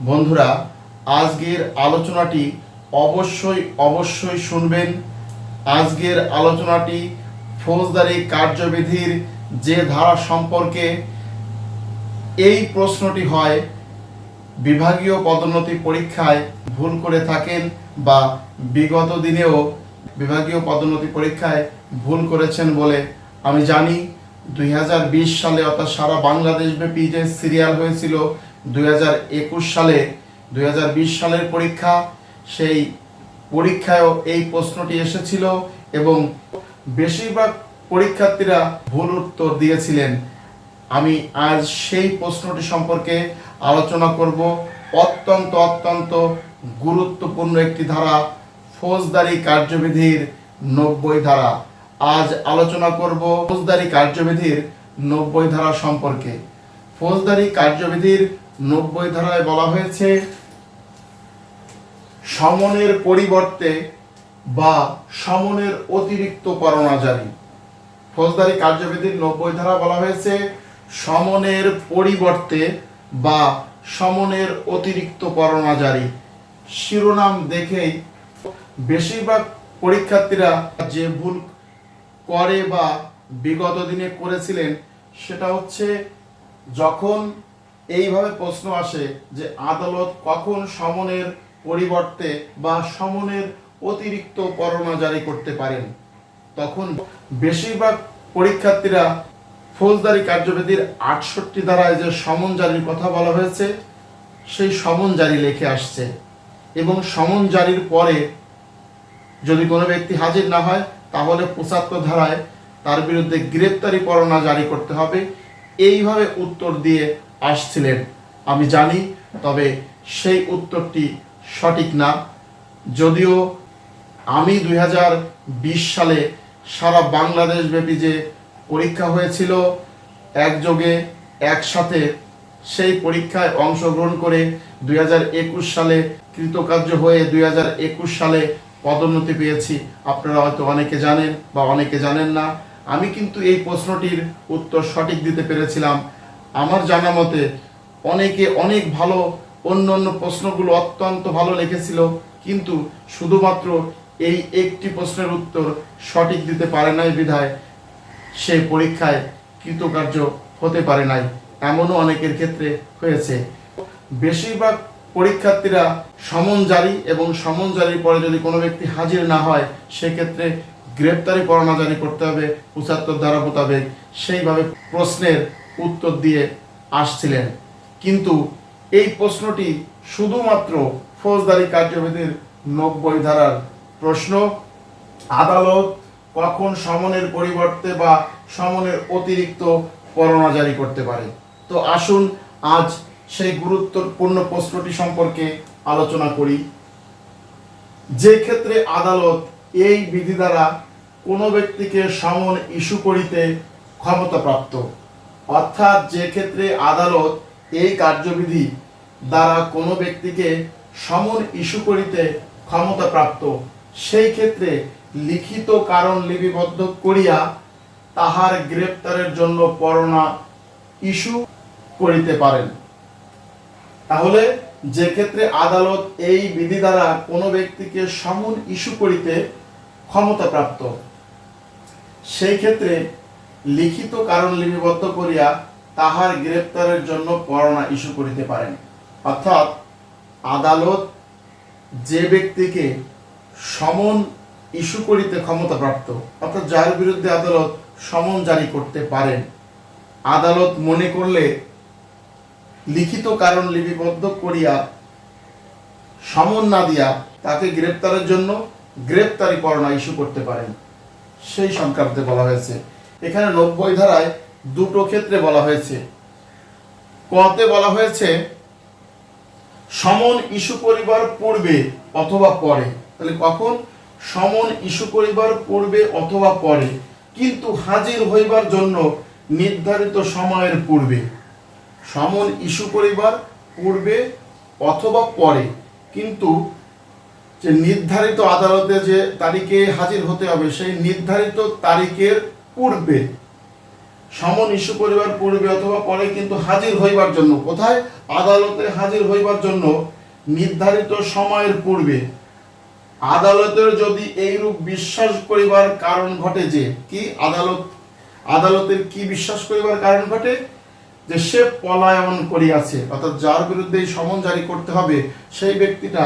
বন্ধুরা, আজকের আলোচনাটি অবশ্যই অবশ্যই শুনবেন। আজকের আলোচনাটি ফৌজদারি কার্যবিধির যে ধারা সম্পর্কে এই প্রশ্নটি হয়, বিভাগীয় পদোন্নতি পরীক্ষায় ভুল করে থাকেন বা বিগত দিনেও বিভাগীয় পদোন্নতি পরীক্ষায় ভুল করেছেন বলে আমি জানি। দুই হাজার বিশ সালে অর্থাৎ সারা বাংলাদেশব্যাপী যে সিরিয়াল হয়েছিল দুই হাজার একুশ সালে, দুই হাজার বিশ সালের পরীক্ষা, সেই পরীক্ষায়ও এই প্রশ্নটি এসেছিল এবং বেশিরভাগ পরীক্ষার্থীরা ভুল উত্তর দিয়েছিলেন। আমি আজ সেই প্রশ্নটি সম্পর্কে আলোচনা করব। অত্যন্ত অত্যন্ত গুরুত্বপূর্ণ একটি ধারা, ফৌজদারি কার্যবিধির নব্বই ধারা। আজ আলোচনা করব ফৌজদারি কার্যবিধির নব্বই ধারা সম্পর্কে। ফৌজদারি কার্যবিধির নব্বই ধারায় বলা হয়েছে, সমনের পরিবর্তে বা সমনের অতিরিক্ত পরোনা ফৌজদারি কার্যবিধির নব্বই ধারা বলা হয়েছে, সমনের পরিবর্তে বা সমনের অতিরিক্ত পরোনা শিরোনাম দেখেই বেশিরভাগ পরীক্ষার্থীরা যে ভুল করে বা বিগত দিনে করেছিলেন, সেটা হচ্ছে যখন এইভাবে প্রশ্ন আসে যে আদালত কখন সমনের পরিবর্তে বা সমনের অতিরিক্ত পরোনা জারি করতে পারেন। তখন বেশিরভাগ পরীক্ষার্থীরা ফৌজদারি কার্যবিধির আটষট্টি ধারায় যে সমন জারির কথা বলা হয়েছে, সেই সমন জারি লিখে আসছে এবং সমন জারির পরে যদি কোনো ব্যক্তি হাজির না হয়, তাহলে পঁচাত্তর ধারায় তার বিরুদ্ধে গ্রেপ্তারি পরোয়ানা জারি করতে হবে। এইভাবে উত্তর দিয়ে আসছিলেন। আমি জানি, তবে সেই উত্তরটি সঠিক না। যদিও আমি দুই হাজার বিশ সালে সারা বাংলাদেশ ব্যাপী যে পরীক্ষা হয়েছিল, একযোগে একসাথে সেই পরীক্ষায় অংশগ্রহণ করে দুই হাজার একুশ সালে কৃতকার্য হয়ে দুই হাজার একুশ সালে পদোন্নতি পেয়েছি। আপনারা হয়তো অনেকে জানেন বা অনেকে জানেন না। আমি কিন্তু এই প্রশ্নটির উত্তর সঠিক দিতে পেরেছিলাম। আমার জানা মতে, অনেকে অনেক ভালো, অন্য অন্য প্রশ্নগুলো অত্যন্ত ভালো লিখেছিল, কিন্তু শুধুমাত্র এই একটি প্রশ্নের উত্তর সঠিক দিতে পারে নাই বিধায় সেই পরীক্ষায় কৃতকার্য হতে পারে নাই। এমনও অনেকের ক্ষেত্রে হয়েছে। বেশিরভাগ পরীক্ষার্থীরা সমন জারি এবং সমন জারির পরে যদি কোনো ব্যক্তি হাজির না হয়, সেক্ষেত্রে গ্রেপ্তারি পরোয়ানা জারি করতে হবে পঁচাত্তর ধারা মোতাবেক। সেইভাবে প্রশ্নের উত্তর দিয়ে আসছিলেন। কিন্তু এই প্রশ্নটি শুধুমাত্র ফৌজদারি কার্যবিধির নব্বই ধারার প্রশ্ন। আদালত কখন সমনের পরিবর্তে বা সমনের অতিরিক্ত পরোয়ানা জারি করতে পারে? তো আসুন আজ সেই গুরুত্বপূর্ণ প্রশ্নটি সম্পর্কে আলোচনা করি। যে ক্ষেত্রে আদালত এই বিধি দ্বারা কোনো ব্যক্তিকে সমন ইস্যু করিতে ক্ষমতাপ্রাপ্ত অর্থাৎ যে ক্ষেত্রে আদালত এই কার্যবিধি দ্বারা কোনো ব্যক্তিকে সমন ইস্যু করিতে ক্ষমতাপ্রাপ্ত, সেই ক্ষেত্রে লিখিত কারণ লিপিবদ্ধ করিয়া তাহার গ্রেপ্তারের জন্য পরোনা ইস্যু করিতে পারেন। তাহলে যে ক্ষেত্রে আদালত এই বিধি দ্বারা কোনো ব্যক্তিকে সমন ইস্যু করিতে ক্ষমতাপ্রাপ্ত, সেই ক্ষেত্রে লিখিত কারণ লিপিবদ্ধ করিয়া তাহার গ্রেপ্তারের জন্য পরোনা ইস্যু করিতে পারেন। অর্থাৎ আদালত যে ব্যক্তিকে সমন ইস্যু করিতে ক্ষমতাপ্রাপ্ত, অর্থাৎ যার বিরুদ্ধে আদালত সমন জারি করতে পারেন, আদালত মনে করলে লিখিত কারণ লিপিবদ্ধ করিয়া সমন না দিয়া তাকে গ্রেপ্তারের জন্য গ্রেপ্তারি পরোয়ানা ইস্যু করতে পারেন। সেই সংক্রান্তে বলা হয়েছে। এখানে নব্বই ধারায় দুটো ক্ষেত্রে বলা হয়েছে। কতে বলা হয়েছে, সমন ইস্যু করিবার পূর্বে অথবা পরে। তাহলে কখন? সমন ইস্যু করিবার পূর্বে অথবা পরে। কিন্তু হাজির হইবার জন্য নির্ধারিত সময়ের পূর্বে। সমন ইস্যু করিবার পূর্বে অথবা পরে। কিন্তু যে নির্ধারিত আদালতে যে তারিখে হাজির হতে হবে, সেই নির্ধারিত তারিখের পূর্বে, সমন ইস্যু করিবার পূর্বে অথবা পরে কিন্তু হাজির হইবার জন্য। কোথায়? আদালতে হাজির হইবার জন্য নির্ধারিত সময়ের পূর্বে। আদালতের যদি এইরূপ বিশ্বাস করিবার কারণ ঘটে যে, কি আদালত, আদালতের কি বিশ্বাস করিবার কারণ ঘটে? যে সে পলায়ন করিয়াছে, অর্থাৎ যার বিরুদ্ধে এই সমন জারি করতে হবে, সেই ব্যক্তিটা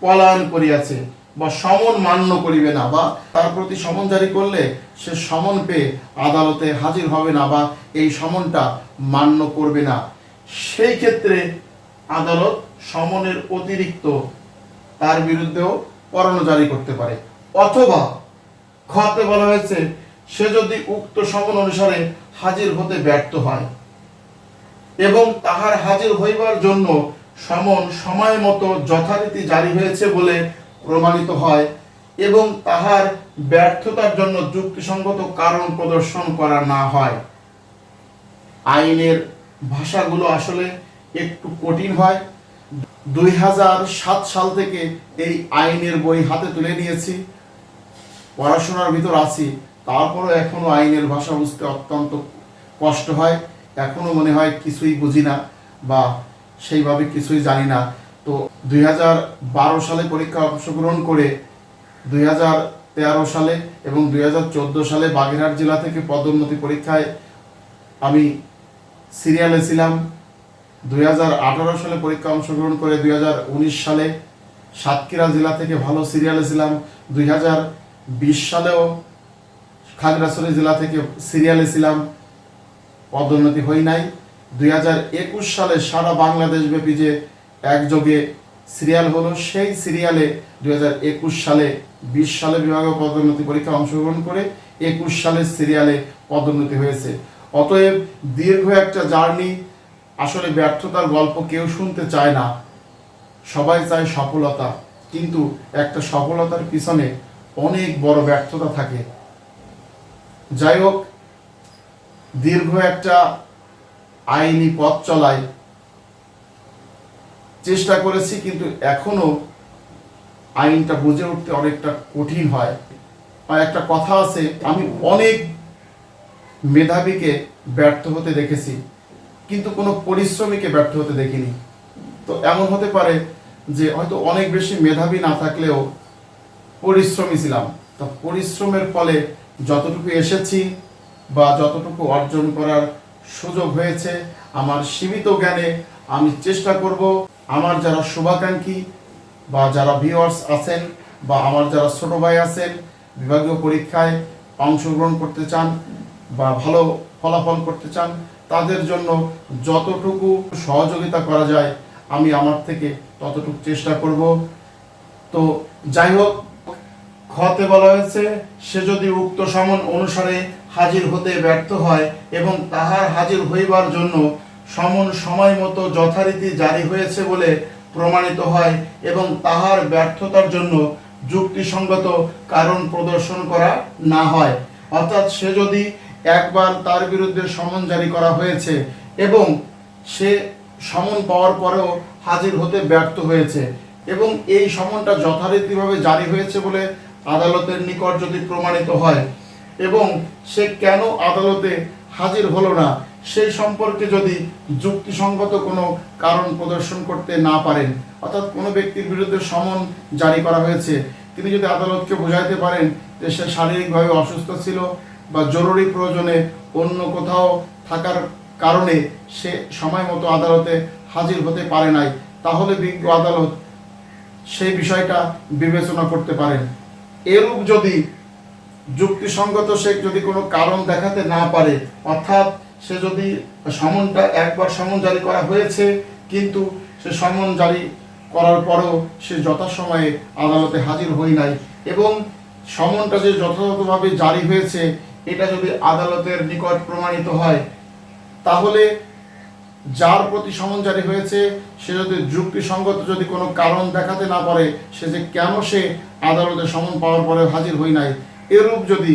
পলায়ন করিয়াছে। বা সমন মান্য করিবে না, বা তার প্রতি সমন জারি করলে সে সমন পেয়ে আদালতে হাজির হবে না, বা এই সমনটা মান্য করবে না। সেই ক্ষেত্রে আদালত সমনের অতিরিক্ত তার বিরুদ্ধেও পরোয়ানা জারি করতে পারে। অথবা খতে বলা হয়েছে, সে যদি উক্ত সমন অনুসারে হাজির হতে ব্যর্থ হয় এবং তাহার হাজির হইবার জন্য সমন সময় মতো যথারীতি জারি হয়েছে বলে প্রমাণিত হয় এবং তাহার ব্যর্থতার জন্য যুক্তিসঙ্গত কারণ প্রদর্শন করা না হয়। আইনের ভাষাগুলো আসলে একটু কঠিন হয়। দুই সাল থেকে এই আইনের বই হাতে তুলে নিয়েছি। পড়াশোনার ভিতর আছি। তারপরও এখনও আইনের ভাষা বুঝতে অত্যন্ত কষ্ট হয়। এখনও মনে হয় কিছুই বুঝি না বা সেইভাবে কিছুই জানি না। তো দুই সালে পরীক্ষা অংশগ্রহণ করে দুই সালে এবং দুই হাজার চোদ্দ সালে বাগেরহাট জেলা থেকে পদোন্নতি পরীক্ষায় আমি সিরিয়ালে ছিলাম। দুই হাজার আঠারো সালে পরীক্ষা অংশগ্রহণ করে দুই হাজার উনিশ সালে সাতক্ষীরা জেলা থেকে ভালো সিরিয়ালে ছিলাম। দুই হাজার বিশ সালেও খাগড়াছড়ি জেলা থেকে সিরিয়ালে ছিলাম। পদোন্নতি হই নাই। দুই হাজার একুশ সালে সারা বাংলাদেশ ব্যাপী যে একযোগে সিরিয়াল হলো, সেই সিরিয়ালে দু হাজার একুশ সালে, বিশ সালে বিভাগীয় পদোন্নতি পরীক্ষা অংশগ্রহণ করে একুশ সালের সিরিয়ালে পদোন্নতি হয়েছে। অতএব দীর্ঘ একটা জার্নি, আসলে ব্যর্থতার গল্প কেউ শুনতে চায় না। সবাই চায় সফলতা, কিন্তু একটা সফলতার পিছনে অনেক বড় ব্যর্থতা থাকে। যাই হোক, দীর্ঘ একটা আইনি পথ চলায় চেষ্টা করেছি, কিন্তু এখনও আইনটা বুঝে উঠতে অনেকটা কঠিন হয়। একটা কথা আছে, আমি অনেক মেধাবীকে ব্যর্থ হতে দেখেছি, কিন্তু কোনো পরিশ্রমীকে ব্যর্থ হতে দেখিনি। তো এমন হতে পারে যে হয়তো অনেক বেশি মেধাবী না থাকলেও পরিশ্রমী ছিলাম। তো পরিশ্রমের ফলে যতটুকু এসেছি বা যতটুকু অর্জন করার সুযোগ হয়েছে, আমার সীমিত জ্ঞানে আমি চেষ্টা করব আমার যারা শুভাকাঙ্ক্ষী বা যারা ভিওয়ার্স আছেন বা আমার যারা ছোট ভাই আছেন, বিভাগীয় পরীক্ষায় অংশগ্রহণ করতে চান বা ভালো ফলাফল করতে চান, তাদের জন্য যতটুকু সহযোগিতা করা যায়, আমি আমার থেকে ততটুকু চেষ্টা করব। তো যাই হোক, খতে বলা হয়েছে, সে যদি উক্ত সমন অনুসারে হাজির হতে ব্যর্থ হয় এবং তাহার হাজির হইবার জন্য সমন সময় মতো যথারীতি জারি হয়েছে বলে প্রমাণিত হয় এবং তাহার ব্যর্থতার জন্য যুক্তিসঙ্গত কারণ প্রদর্শন করা না হয়। অর্থাৎ সে যদি একবার তার বিরুদ্ধে সমন জারি করা হয়েছে এবং সে সমন পাওয়ার পরেও হাজির হতে ব্যর্থ হয়েছে এবং এই সমনটা যথারীতিভাবে জারি হয়েছে বলে আদালতের নিকট যদি প্রমাণিত হয় এবং সে কেন আদালতে হাজির হলো না সেই সম্পর্কে যদি যুক্তিসঙ্গত কোনো কারণ প্রদর্শন করতে না পারেন, অর্থাৎ কোনো ব্যক্তির বিরুদ্ধে সমন জারি করা হয়েছে, তিনি যদি আদালতকে বোঝাইতে পারেন যে সে শারীরিকভাবে অসুস্থ ছিল বা জরুরি প্রয়োজনে অন্য কোথাও থাকার কারণে সে সময় মতো আদালতে হাজির হতে পারে নাই, তাহলে বিজ্ঞ আদালত সেই বিষয়টা বিবেচনা করতে পারেন। এরূপ যদি যুক্তিসঙ্গত সে যদি কোনো কারণ দেখাতে না পারে, অর্থাৎ সে যদি সমনটা একবার সমন জারি করা হয়েছে, কিন্তু সে সমন জারি করার পরেও সে যথাসময়ে আদালতে হাজির হই নাই এবং সমনটা যে যথাযথভাবে জারি হয়েছে, এটা যদি আদালতের নিকট প্রমাণিত হয়, তাহলে যার প্রতি সমন জারি হয়েছে, সে যদি যুক্তিসঙ্গত যদি কোনো কারণ দেখাতে না পারে, সে যে কেন সে আদালতে সমন পাওয়ার পরে হাজির হই নাই, এরূপ যদি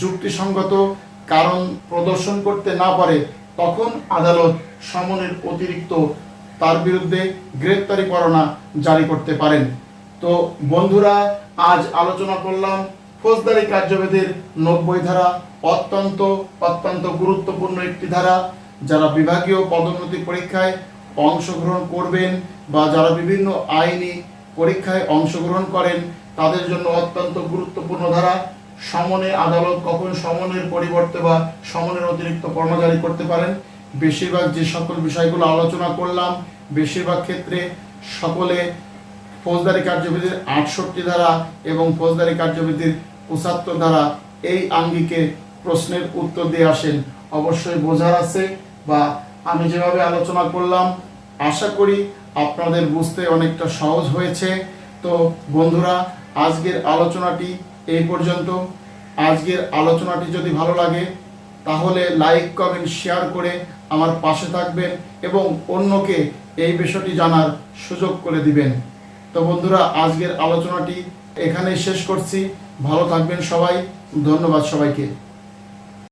যুক্তিসঙ্গত কারণ প্রদর্শন করতে না পারে, তখন আদালত সমনের অতিরিক্ত তার বিরুদ্ধে গ্রেপ্তারি পরোয়ানা জারি করতে পারেন। তো বন্ধুরা, আজ আলোচনা করলাম ফৌজদারি কার্যবিধির নব্বই ধারা, অত্যন্ত অত্যন্ত গুরুত্বপূর্ণ একটি ধারা। যারা বিভাগীয় পদোন্নতি পরীক্ষায় অংশগ্রহণ করবেন বা যারা বিভিন্ন আইনি পরীক্ষায় অংশগ্রহণ করেন, তাদের জন্য অত্যন্ত গুরুত্বপূর্ণ ধারা। সমনে আদালত কখন সমনের পরিবর্তে বা সমনের অতিরিক্ত জারি করতে পারেন? বেশিরভাগ যে সকল বিষয়গুলো আলোচনা করলাম, বেশিরভাগ ক্ষেত্রে সকলে ফৌজদারি কার্যবিধির আটষট্টি ধারা এবং ফৌজদারি কার্যবিধির পঁচাত্তর ধারা এই আঙ্গিকে প্রশ্নের উত্তর দিয়ে আসেন। অবশ্যই বোঝার আছে বা আমি যেভাবে আলোচনা করলাম, আশা করি আপনাদের বুঝতে অনেকটা সহজ হয়েছে। তো বন্ধুরা, আজকের আলোচনাটি এই পর্যন্ত। আজকের আলোচনাটি যদি ভালো লাগে, তাহলে লাইক, কমেন্ট, শেয়ার করে আমার পাশে থাকবেন এবং অন্যকে এই বিষয়টি জানার সুযোগ করে দিবেন। তো বন্ধুরা, আজকের আলোচনাটি এখানেই শেষ করছি। ভালো থাকবেন সবাই। ধন্যবাদ সবাইকে।